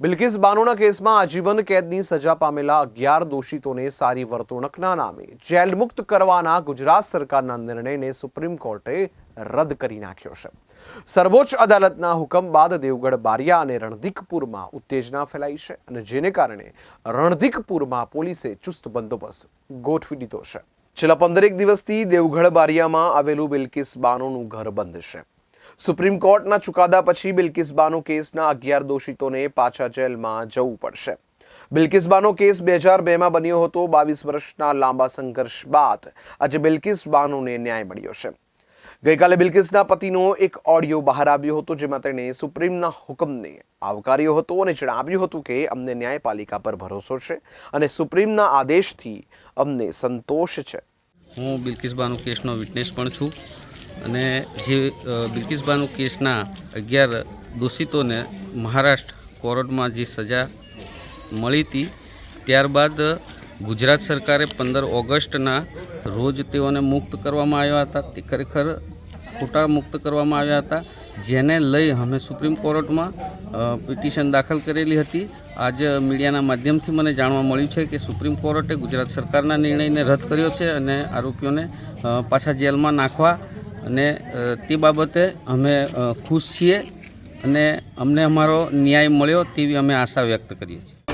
બિલ્કિસ બાનોના કેસમાં આજીવન કેદની સજા પામેલા અગિયાર દોષિતોને સારી વર્તણૂકના નામે જેલ મુક્ત કરવાના ગુજરાત સરકારના નિર્ણયને સુપ્રીમ કોર્ટે રદ કરી નાખ્યો છે. સર્વોચ્ચ અદાલતના હુકમ બાદ દેવગઢ બારિયા અને રણધિકપુરમાં ઉત્તેજના ફેલાઈ છે અને જેને કારણે રણધિકપુરમાં પોલીસે ચુસ્ત બંદોબસ્ત ગોઠવી દીધો છે. છેલ્લા પંદરેક દિવસથી દેવગઢ બારિયામાં આવેલું બિલકિસ બાનોનું ઘર બંધ છે. સુપ્રીમ કોર્ટના ચુકાદા પછી બિલ્કિસ બાનો કેસના અગિયાર દોષિતોને પાછા જેલમાં જવું પડશે. બિલ્કિસ બાનો કેસ બે હજાર બેમાં બન્યો હતો, બાવીસ વર્ષના લાંબા સંઘર્ષ બાદ આજે બિલ્કિસ બાનોને ન્યાય મળ્યો છે. ગઈકાલે બિલકિસના પતિનો એક ઓડિયો બહાર આવ્યો હતો, જેમાં તેણે સુપ્રીમના હુકમને આવકાર્યો હતો અને જણાવ્યું હતું કે અમને ન્યાયપાલિકા પર ભરોસો છે અને સુપ્રીમના આદેશથી અમને સંતોષ છે. હું બિલ્કિસબાનો કેસનો વિટનેસ પણ છું. અને જે અ, બિલ્કિસબાનો કેસના અગિયાર દોષિતોને મહારાષ્ટ્ર કોર્ટમાં જે સજા મળી હતી ત્યારબાદ ગુજરાત સરકારે પંદર ઓગસ્ટના રોજ તેઓને મુક્ત કરવામાં આવ્યા હતા. તે ખરેખર ખોટા મુક્ત કરવામાં આવ્યા હતા જેને લઈ અમે સુપ્રીમ કોર્ટમાં પિટિશન દાખલ કરેલી હતી. આજ મીડિયાના માધ્યમથી મને જાણવા મળ્યું છે કે સુપ્રીમ કોર્ટે ગુજરાત સરકારના નિર્ણયને રદ કર્યો છે અને આરોપીઓને પાછા જેલમાં નાખવા અને તે બાબતે અમે ખુશ છીએ અને અમને અમારો ન્યાય મળ્યો તેવી અમે આશા વ્યક્ત કરીએ છીએ.